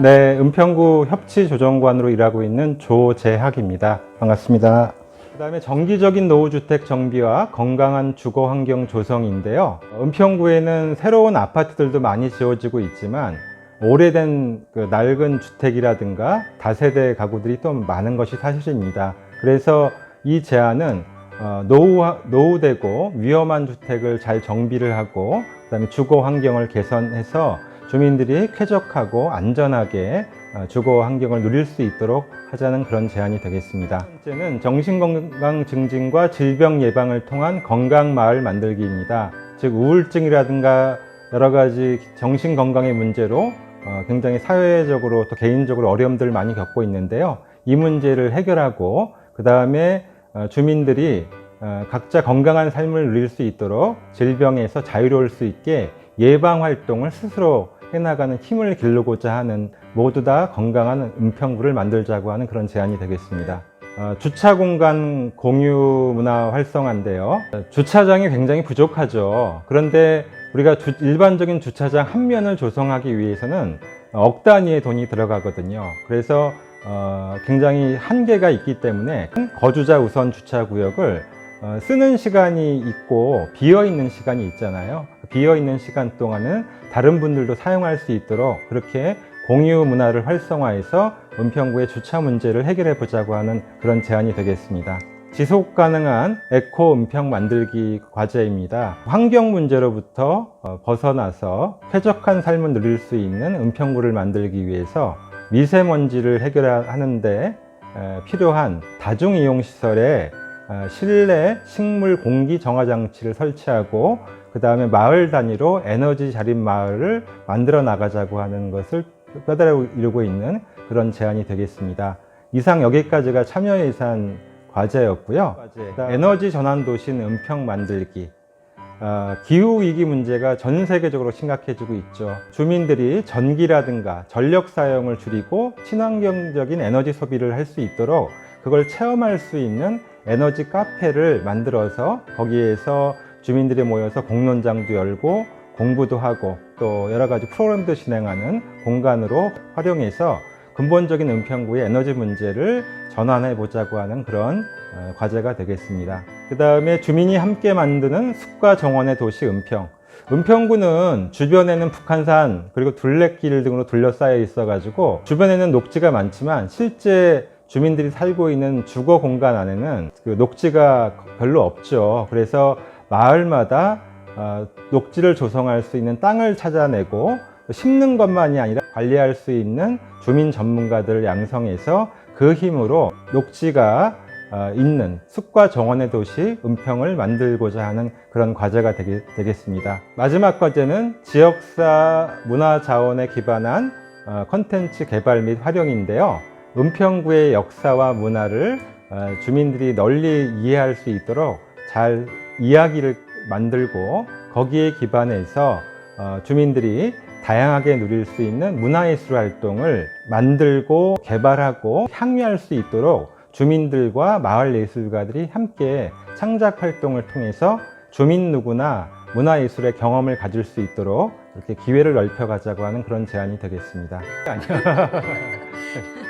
네, 은평구 협치조정관으로 일하고 있는 조재학입니다. 반갑습니다. 그 다음에 정기적인 노후주택 정비와 건강한 주거 환경 조성인데요. 은평구에는 새로운 아파트들도 많이 지어지고 있지만 오래된 그 낡은 주택이라든가 다세대 가구들이 또 많은 것이 사실입니다. 그래서 이 제안은 어, 노후, 노후되고 위험한 주택을 잘 정비를 하고 그다음에 주거 환경을 개선해서 주민들이 쾌적하고 안전하게 어, 주거 환경을 누릴 수 있도록 하자는 그런 제안이 되겠습니다. 첫 번째는 정신건강 증진과 질병 예방을 통한 건강 마을 만들기입니다. 즉 우울증이라든가 여러 가지 정신 건강의 문제로 어, 굉장히 사회적으로 또 개인적으로 어려움들을 많이 겪고 있는데요. 이 문제를 해결하고 그 다음에 어, 주민들이 어, 각자 건강한 삶을 누릴 수 있도록 질병에서 자유로울 수 있게 예방 활동을 스스로 해나가는 힘을 기르고자 하는 모두 다 건강한 은평구를 만들자고 하는 그런 제안이 되겠습니다. 어, 주차 공간 공유 문화 활성화인데요. 어, 주차장이 굉장히 부족하죠. 그런데 우리가 주- 일반적인 주차장 한 면을 조성하기 위해서는 억 단위의 돈이 들어가거든요. 그래서 어, 굉장히 한계가 있기 때문에 거주자 우선 주차 구역을 어, 쓰는 시간이 있고 비어 있는 시간이 있잖아요. 비어 있는 시간 동안은 다른 분들도 사용할 수 있도록 그렇게 공유 문화를 활성화해서 은평구의 주차 문제를 해결해 보자고 하는 그런 제안이 되겠습니다. 지속 가능한 에코 은평 만들기 과제입니다. 환경 문제로부터 어, 벗어나서 쾌적한 삶을 누릴 수 있는 은평구를 만들기 위해서 미세먼지를 해결하는데 에, 필요한 다중이용 시설에 어, 실내 식물 공기 정화 장치를 설치하고 그 다음에 마을 단위로 에너지 자립 마을을 만들어 나가자고 하는 것을 뼈다귀 이루고 있는 그런 제안이 되겠습니다. 이상 여기까지가 참여 예산 과제였고요. 에너지 전환 도시는 은평 만들기. 어, 기후 위기 문제가 전 세계적으로 심각해지고 있죠. 주민들이 전기라든가 전력 사용을 줄이고 친환경적인 에너지 소비를 할 수 있도록 그걸 체험할 수 있는 에너지 카페를 만들어서 거기에서 주민들이 모여서 공론장도 열고 공부도 하고 또 여러 가지 프로그램도 진행하는 공간으로 활용해서 근본적인 은평구의 에너지 문제를 전환해 보자고 하는 그런 어, 과제가 되겠습니다. 그 다음에 주민이 함께 만드는 숲과 정원의 도시 은평. 은평구는 주변에는 북한산 그리고 둘레길 등으로 둘러싸여 있어가지고 주변에는 녹지가 많지만 실제 주민들이 살고 있는 주거 공간 안에는 그 녹지가 별로 없죠. 그래서 마을마다 어, 녹지를 조성할 수 있는 땅을 찾아내고 심는 것만이 아니라 관리할 수 있는 주민 전문가들을 양성해서 그 힘으로 녹지가 어, 있는 숲과 정원의 도시 은평을 만들고자 하는 그런 과제가 되겠, 습니다 마지막 과제는 지역사 문화 자원에 기반한 어, 컨텐츠 개발 및 활용인데요. 은평구의 역사와 문화를 어, 주민들이 널리 이해할 수 있도록 잘 이야기를 만들고 거기에 기반해서 어, 주민들이 다양하게 누릴 수 있는 문화예술 활동을 만들고 개발하고 향유할 수 있도록 주민들과 마을 예술가들이 함께 창작 활동을 통해서 주민 누구나 문화예술의 경험을 가질 수 있도록 이렇게 기회를 넓혀가자고 하는 그런 제안이 되겠습니다.